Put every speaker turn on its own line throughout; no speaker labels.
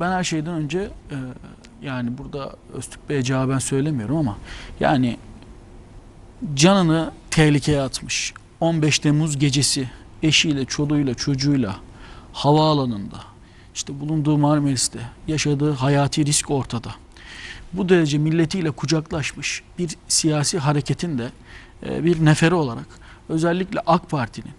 ben her şeyden önce e, yani burada Öztürk Bey'e cevaben söylemiyorum ama yani canını tehlikeye atmış. 15 Temmuz gecesi eşiyle, çoluğuyla, çocuğuyla havaalanında işte bulunduğu Marmaris'te yaşadığı hayati risk ortada. Bu derece milletiyle kucaklaşmış bir siyasi hareketin de e, bir neferi olarak özellikle AK Parti'nin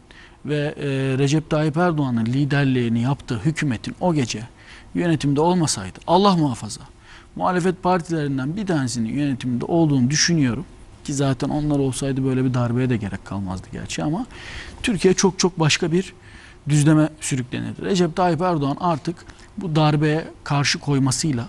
ve e, Recep Tayyip Erdoğan'ın liderliğini yaptığı hükümetin o gece yönetimde olmasaydı Allah muhafaza muhalefet partilerinden bir tanesinin yönetiminde olduğunu düşünüyorum ki zaten onlar olsaydı böyle bir darbeye de gerek kalmazdı gerçi ama Türkiye çok çok başka bir düzleme sürüklenirdi. Recep Tayyip Erdoğan artık bu darbeye karşı koymasıyla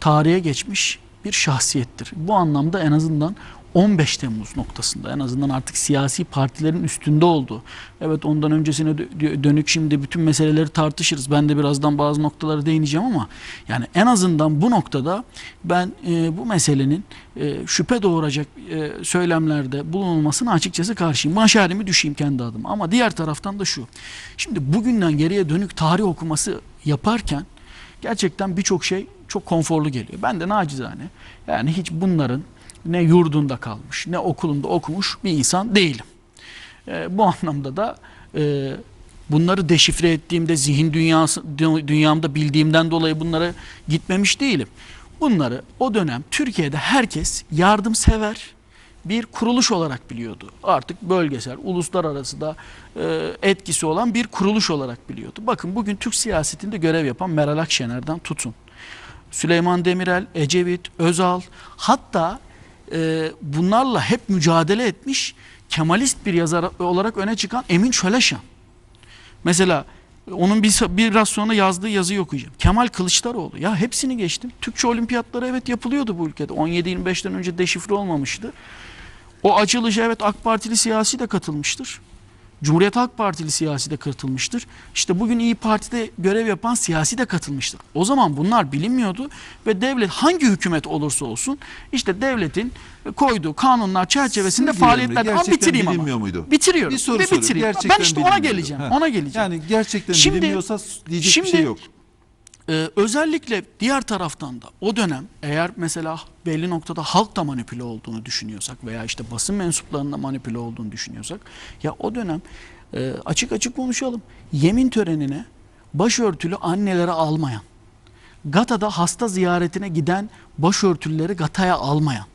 tarihe geçmiş bir şahsiyettir. Bu anlamda en azından 15 Temmuz noktasında en azından artık siyasi partilerin üstünde olduğu. Evet ondan öncesine dö- dönük şimdi bütün meseleleri tartışırız. Ben de birazdan bazı noktalara değineceğim ama yani en azından bu noktada ben e, bu meselenin e, şüphe doğuracak e, söylemlerde bulunulmasına açıkçası karşıyım. Maşerimi düşeyim kendi adıma. Ama diğer taraftan da şu. Şimdi bugünden geriye dönük tarih okuması yaparken gerçekten birçok şey çok konforlu geliyor. Ben de nacizane yani hiç bunların ne yurdunda kalmış ne okulunda okumuş bir insan değilim. E, bu anlamda da e, bunları deşifre ettiğimde zihin dünyası dünyamda bildiğimden dolayı bunlara gitmemiş değilim. Bunları o dönem Türkiye'de herkes yardımsever bir kuruluş olarak biliyordu. Artık bölgesel, uluslararası da e, etkisi olan bir kuruluş olarak biliyordu. Bakın bugün Türk siyasetinde görev yapan Meral Akşener'den tutun. Süleyman Demirel, Ecevit, Özal hatta e, bunlarla hep mücadele etmiş Kemalist bir yazar olarak öne çıkan Emin Çöleşan. Mesela onun bir, biraz sonra yazdığı yazıyı okuyacağım. Kemal Kılıçdaroğlu. Ya hepsini geçtim. Türkçe olimpiyatları evet yapılıyordu bu ülkede. 17-25'ten önce deşifre olmamıştı. O açılışı evet AK Partili siyasi de katılmıştır. Cumhuriyet Halk Partili siyasi de katılmıştır. İşte bugün İyi Parti'de görev yapan siyasi de katılmıştır. O zaman bunlar bilinmiyordu ve devlet hangi hükümet olursa olsun işte devletin koyduğu kanunlar çerçevesinde
Emre,
faaliyetler ama bitireyim ama.
muydu?
Bitiriyorum.
Bir soru
ve bitireyim.
Gerçekten
Ben işte ona geleceğim.
Ha.
Ona geleceğim.
Yani gerçekten
Şimdi-
bilinmiyorsa diyecek
şimdi-
bir şey yok.
Ee, özellikle diğer taraftan da o dönem eğer mesela belli noktada halk da manipüle olduğunu düşünüyorsak veya işte basın mensuplarının da manipüle olduğunu düşünüyorsak ya o dönem e, açık açık konuşalım. Yemin törenine başörtülü annelere almayan, Gata'da hasta ziyaretine giden başörtüleri Gata'ya almayan,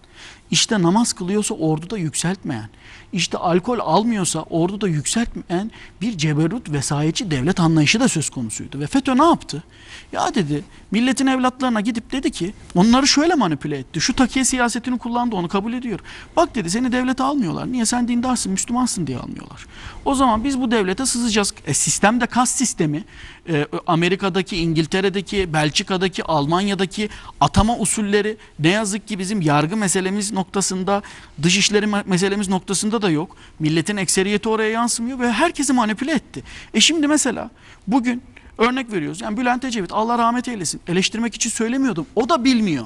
işte namaz kılıyorsa orduda yükseltmeyen, işte alkol almıyorsa orduda yükseltmeyen bir ceberut vesayetçi devlet anlayışı da söz konusuydu. Ve FETÖ ne yaptı? Ya dedi milletin evlatlarına gidip dedi ki onları şöyle manipüle etti. Şu takiye siyasetini kullandı onu kabul ediyor. Bak dedi seni devlete almıyorlar. Niye sen dindarsın Müslümansın diye almıyorlar. O zaman biz bu devlete sızacağız. E, sistemde kas sistemi e, Amerika'daki, İngiltere'deki, Belçika'daki, Almanya'daki atama usulleri ne yazık ki bizim yargı meselemiz noktasında, dışişleri me- meselemiz noktasında da yok. Milletin ekseriyeti oraya yansımıyor ve herkesi manipüle etti. E şimdi mesela bugün örnek veriyoruz. Yani Bülent Ecevit Allah rahmet eylesin. Eleştirmek için söylemiyordum. O da bilmiyor.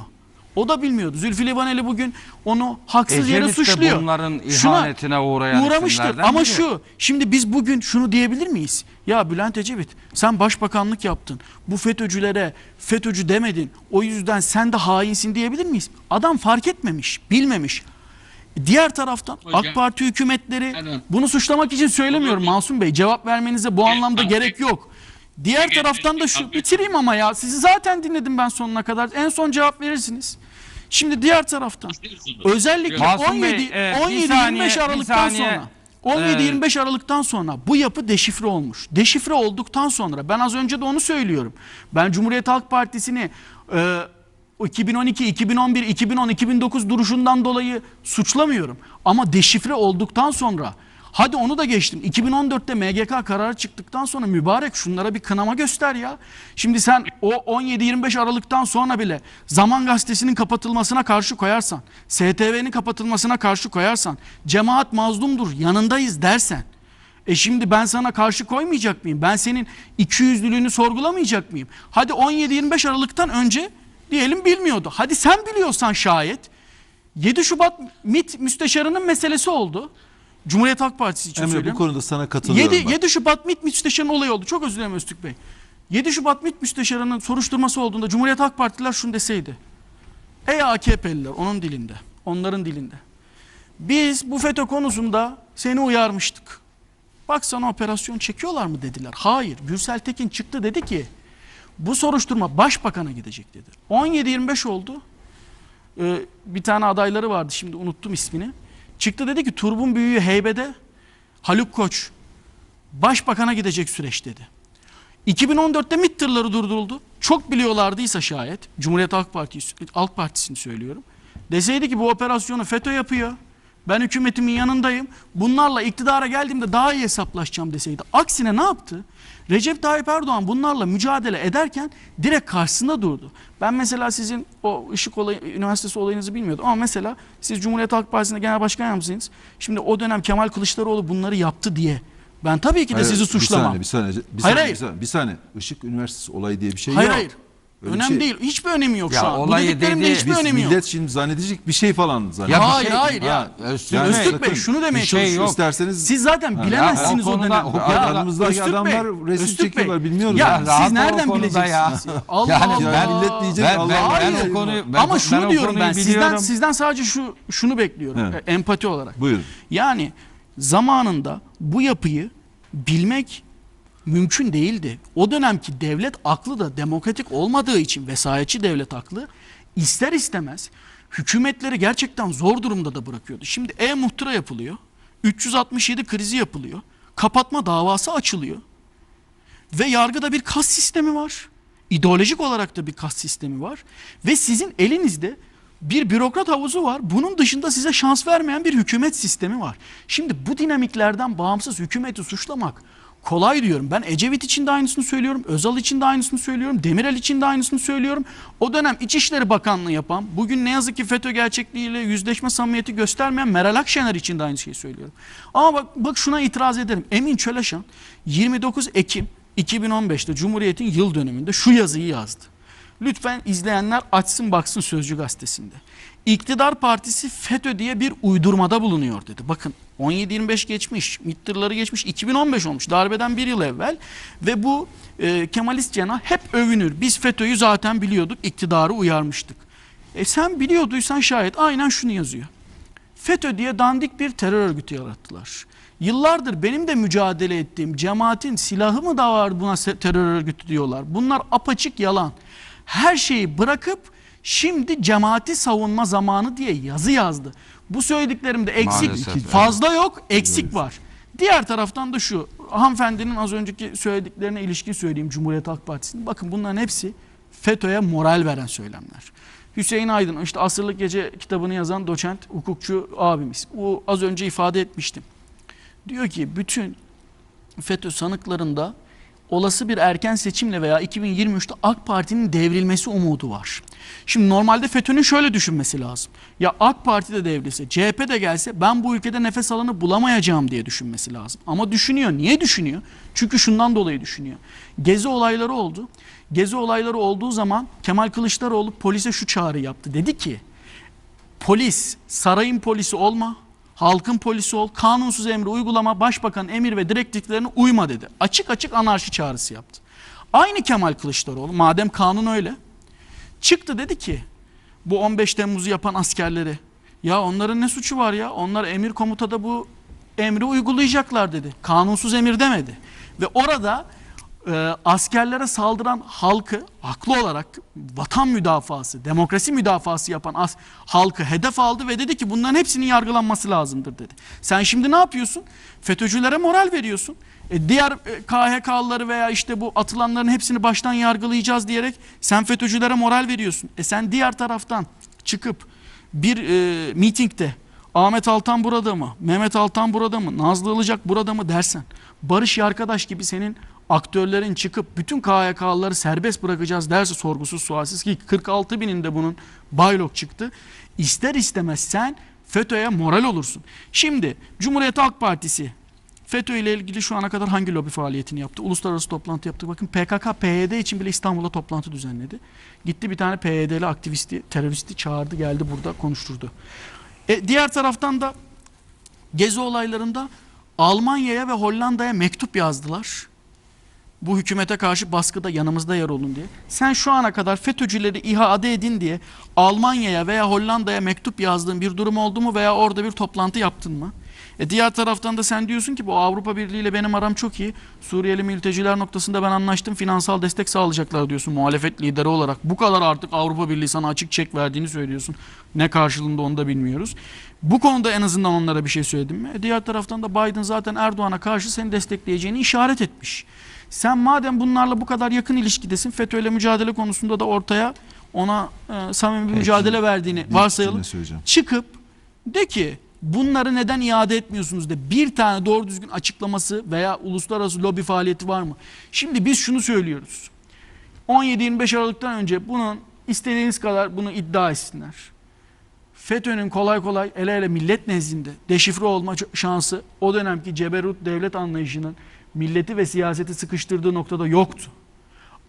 O da bilmiyordu. Zülfü Livaneli bugün onu haksız yere
Ecevit de
suçluyor.
bunların
Şuna
ihanetine uğrayan
uğramıştır. Ama
biri.
şu şimdi biz bugün şunu diyebilir miyiz? Ya Bülent Ecevit sen başbakanlık yaptın. Bu FETÖ'cülere FETÖ'cü demedin. O yüzden sen de hainsin diyebilir miyiz? Adam fark etmemiş, bilmemiş. Diğer taraftan
Hocam,
AK Parti hükümetleri
pardon.
bunu suçlamak için söylemiyorum
Hocam.
Masum Bey. Cevap vermenize bu anlamda gerek yok. Diğer taraftan da şu bitireyim ama ya sizi zaten dinledim ben sonuna kadar. En son cevap verirsiniz. Şimdi diğer taraftan özellikle
Masum
17
Bey, e, bir
17
saniye,
25
bir
Aralıktan
saniye.
sonra 17 25 Aralık'tan sonra bu yapı deşifre olmuş. Deşifre olduktan sonra ben az önce de onu söylüyorum. Ben Cumhuriyet Halk Partisi'ni e, 2012, 2011, 2010, 2009 duruşundan dolayı suçlamıyorum. Ama deşifre olduktan sonra hadi onu da geçtim. 2014'te MGK kararı çıktıktan sonra mübarek şunlara bir kınama göster ya. Şimdi sen o 17-25 Aralık'tan sonra bile Zaman Gazetesi'nin kapatılmasına karşı koyarsan, STV'nin kapatılmasına karşı koyarsan, cemaat mazlumdur yanındayız dersen e şimdi ben sana karşı koymayacak mıyım? Ben senin ikiyüzlülüğünü sorgulamayacak mıyım? Hadi 17-25 Aralık'tan önce diyelim bilmiyordu. Hadi sen biliyorsan şayet 7 Şubat MİT müsteşarının meselesi oldu. Cumhuriyet Halk Partisi için
Emre bu
söylüyorum.
konuda sana katılıyorum
7,
ben.
7 Şubat MİT müsteşarının olayı oldu. Çok özür dilerim Öztürk Bey. 7 Şubat MİT Müsteşarı'nın soruşturması olduğunda Cumhuriyet Halk Partililer şunu deseydi. Ey AKP'liler onun dilinde, onların dilinde. Biz bu FETÖ konusunda seni uyarmıştık. Bak sana operasyon çekiyorlar mı dediler. Hayır. Gürsel Tekin çıktı dedi ki bu soruşturma başbakana gidecek dedi. 17-25 oldu. Ee, bir tane adayları vardı şimdi unuttum ismini. Çıktı dedi ki Turbun Büyüğü Heybe'de Haluk Koç başbakana gidecek süreç dedi. 2014'te MİT tırları durduruldu. Çok biliyorlardıysa şayet Cumhuriyet Halk Partisi Halk Partisi'ni söylüyorum. Deseydi ki bu operasyonu FETÖ yapıyor. Ben hükümetimin yanındayım. Bunlarla iktidara geldiğimde daha iyi hesaplaşacağım deseydi. Aksine ne yaptı? Recep Tayyip Erdoğan bunlarla mücadele ederken direkt karşısında durdu. Ben mesela sizin o Işık olayı, Üniversitesi olayınızı bilmiyordum ama mesela siz Cumhuriyet Halk Partisi'nde genel başkan yardımcısınız. Şimdi o dönem Kemal Kılıçdaroğlu bunları yaptı diye. Ben tabii ki de
Hayır,
sizi suçlamam.
Bir saniye, bir saniye. Bir saniye,
hayır.
Bir saniye, bir saniye. Işık Üniversitesi olayı diye bir şey
hayır
yok.
hayır.
Öyle
Önemli
şey-
değil. Hiçbir önemi yok
Ya
şu an. Bu
olayı
dediklerimin
dedi-
hiçbir
Biz
önemi yok.
millet şimdi zannedecek bir şey falan zannediyor.
Ya
hayır
şey-
hayır ya.
Öztürk
yani
Bey,
Öztürk Bey şunu demeye
şey
çalışıyorum.
İsterseniz
Siz zaten
Ha,
bilemezsiniz
ya, o
o,
konuda-
dönem.
o
Ya,
aranızdaki
Öztürk
adamlar
Bey,
resim
Öztürk Bey.
çekiyorlar, bilmiyorum.
Ya,
Ya,
siz
ol o
nereden bileceksiniz?
ya.
Allah
Yani
Allah.
ben millet diyecek
Ben,
Allah
ben, ben o konuyu ben,
Ama şunu diyorum ben sizden sizden sadece şu şunu bekliyorum. E, Empati olarak.
Buyurun.
Yani zamanında bu yapıyı bilmek mümkün değildi. O dönemki devlet aklı da demokratik olmadığı için vesayetçi devlet aklı ister istemez hükümetleri gerçekten zor durumda da bırakıyordu. Şimdi e-muhtıra yapılıyor. 367 krizi yapılıyor. Kapatma davası açılıyor. Ve yargıda bir kas sistemi var. İdeolojik olarak da bir kas sistemi var. Ve sizin elinizde bir bürokrat havuzu var. Bunun dışında size şans vermeyen bir hükümet sistemi var. Şimdi bu dinamiklerden bağımsız hükümeti suçlamak kolay diyorum. Ben Ecevit için de aynısını söylüyorum. Özal için de aynısını söylüyorum. Demirel için de aynısını söylüyorum. O dönem İçişleri Bakanlığı yapan, bugün ne yazık ki FETÖ gerçekliğiyle yüzleşme samimiyeti göstermeyen Meral Akşener için de aynı şeyi söylüyorum. Ama bak, bak şuna itiraz ederim. Emin Çöleşan 29 Ekim 2015'te Cumhuriyet'in yıl dönümünde şu yazıyı yazdı. Lütfen izleyenler açsın baksın Sözcü gazetesinde. İktidar partisi FETÖ diye bir uydurmada bulunuyor dedi. Bakın 17-25 geçmiş, MİT'tırları geçmiş, 2015 olmuş darbeden bir yıl evvel ve bu e, Kemalist cenah hep övünür. Biz FETÖ'yü zaten biliyorduk, iktidarı uyarmıştık. E sen biliyorduysan şayet aynen şunu yazıyor. FETÖ diye dandik bir terör örgütü yarattılar. Yıllardır benim de mücadele ettiğim cemaatin silahı mı da var buna terör örgütü diyorlar. Bunlar apaçık yalan. Her şeyi bırakıp şimdi cemaati savunma zamanı diye yazı yazdı. Bu söylediklerimde eksik
Maalesef, evet.
fazla yok eksik var. Diğer taraftan da şu hanımefendinin az önceki söylediklerine ilişkin söyleyeyim Cumhuriyet Halk Partisi'nin. Bakın bunların hepsi FETÖ'ye moral veren söylemler. Hüseyin Aydın işte Asırlık Gece kitabını yazan doçent hukukçu abimiz. O az önce ifade etmiştim. Diyor ki bütün FETÖ sanıklarında olası bir erken seçimle veya 2023'te AK Parti'nin devrilmesi umudu var. Şimdi normalde FETÖ'nün şöyle düşünmesi lazım. Ya AK Parti de devrilse, CHP de gelse ben bu ülkede nefes alanı bulamayacağım diye düşünmesi lazım. Ama düşünüyor. Niye düşünüyor? Çünkü şundan dolayı düşünüyor. Gezi olayları oldu. Gezi olayları olduğu zaman Kemal Kılıçdaroğlu polise şu çağrı yaptı. Dedi ki polis, sarayın polisi olma, halkın polisi ol, kanunsuz emri uygulama, başbakan emir ve direktiflerine uyma dedi. Açık açık anarşi çağrısı yaptı. Aynı Kemal Kılıçdaroğlu madem kanun öyle çıktı dedi ki bu 15 Temmuz'u yapan askerleri ya onların ne suçu var ya onlar emir komutada bu emri uygulayacaklar dedi. Kanunsuz emir demedi. Ve orada e, askerlere saldıran halkı haklı olarak vatan müdafası, demokrasi müdafası yapan as, halkı hedef aldı ve dedi ki bunların hepsinin yargılanması lazımdır dedi. Sen şimdi ne yapıyorsun? FETÖ'cülere moral veriyorsun. E, diğer e, KHK'lıları veya işte bu atılanların hepsini baştan yargılayacağız diyerek sen FETÖ'cülere moral veriyorsun. E sen diğer taraftan çıkıp bir e, mitingde Ahmet Altan burada mı? Mehmet Altan burada mı? Nazlı Ilıcak burada mı dersen Barış Yarkadaş gibi senin aktörlerin çıkıp bütün KHK'lıları serbest bırakacağız derse sorgusuz sualsiz ki 46 bininde bunun baylok çıktı. İster istemez sen FETÖ'ye moral olursun. Şimdi Cumhuriyet Halk Partisi FETÖ ile ilgili şu ana kadar hangi lobi faaliyetini yaptı? Uluslararası toplantı yaptı. Bakın PKK, PYD için bile İstanbul'da toplantı düzenledi. Gitti bir tane PYD'li aktivisti, teröristi çağırdı geldi burada konuşturdu. E, diğer taraftan da gezi olaylarında Almanya'ya ve Hollanda'ya mektup yazdılar. Bu hükümete karşı baskıda yanımızda yer olun diye. Sen şu ana kadar FETÖ'cüleri ihade edin diye Almanya'ya veya Hollanda'ya mektup yazdığın bir durum oldu mu veya orada bir toplantı yaptın mı? E diğer taraftan da sen diyorsun ki bu Avrupa Birliği ile benim aram çok iyi. Suriyeli mülteciler noktasında ben anlaştım. Finansal destek sağlayacaklar diyorsun muhalefet lideri olarak. Bu kadar artık Avrupa Birliği sana açık çek verdiğini söylüyorsun. Ne karşılığında onu da bilmiyoruz. Bu konuda en azından onlara bir şey söyledin mi? E diğer taraftan da Biden zaten Erdoğan'a karşı seni destekleyeceğini işaret etmiş. Sen madem bunlarla bu kadar yakın ilişkidesin FETÖ'yle mücadele konusunda da ortaya ona e, samimi bir
Peki.
mücadele verdiğini
Bir
varsayalım. Çıkıp de ki bunları neden iade etmiyorsunuz de bir tane doğru düzgün açıklaması veya uluslararası lobi faaliyeti var mı? Şimdi biz şunu söylüyoruz. 17-25 Aralık'tan önce bunun istediğiniz kadar bunu iddia etsinler. FETÖ'nün kolay kolay ele ele millet nezdinde deşifre olma şansı o dönemki ceberut devlet anlayışının milleti ve siyaseti sıkıştırdığı noktada yoktu.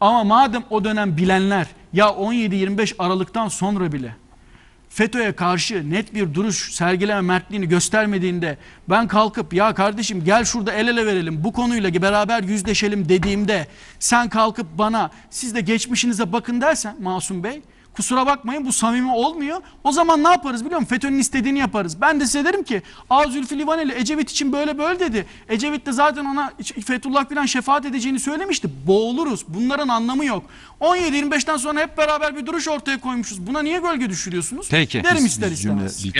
Ama madem o dönem bilenler ya 17-25 Aralık'tan sonra bile FETÖ'ye karşı net bir duruş sergileme mertliğini göstermediğinde ben kalkıp ya kardeşim gel şurada el ele verelim bu konuyla beraber yüzleşelim dediğimde sen kalkıp bana siz de geçmişinize bakın dersen Masum Bey kusura bakmayın bu samimi olmuyor. O zaman ne yaparız biliyor musun? FETÖ'nün istediğini yaparız. Ben de size derim ki Aa Zülfü Livaneli Ecevit için böyle böyle dedi. Ecevit de zaten ona Fethullah Gülen şefaat edeceğini söylemişti. Boğuluruz. Bunların anlamı yok. 17-25'ten sonra hep beraber bir duruş ortaya koymuşuz. Buna niye gölge düşürüyorsunuz?
Peki.
Derim ister
cümle-
istemez.
bir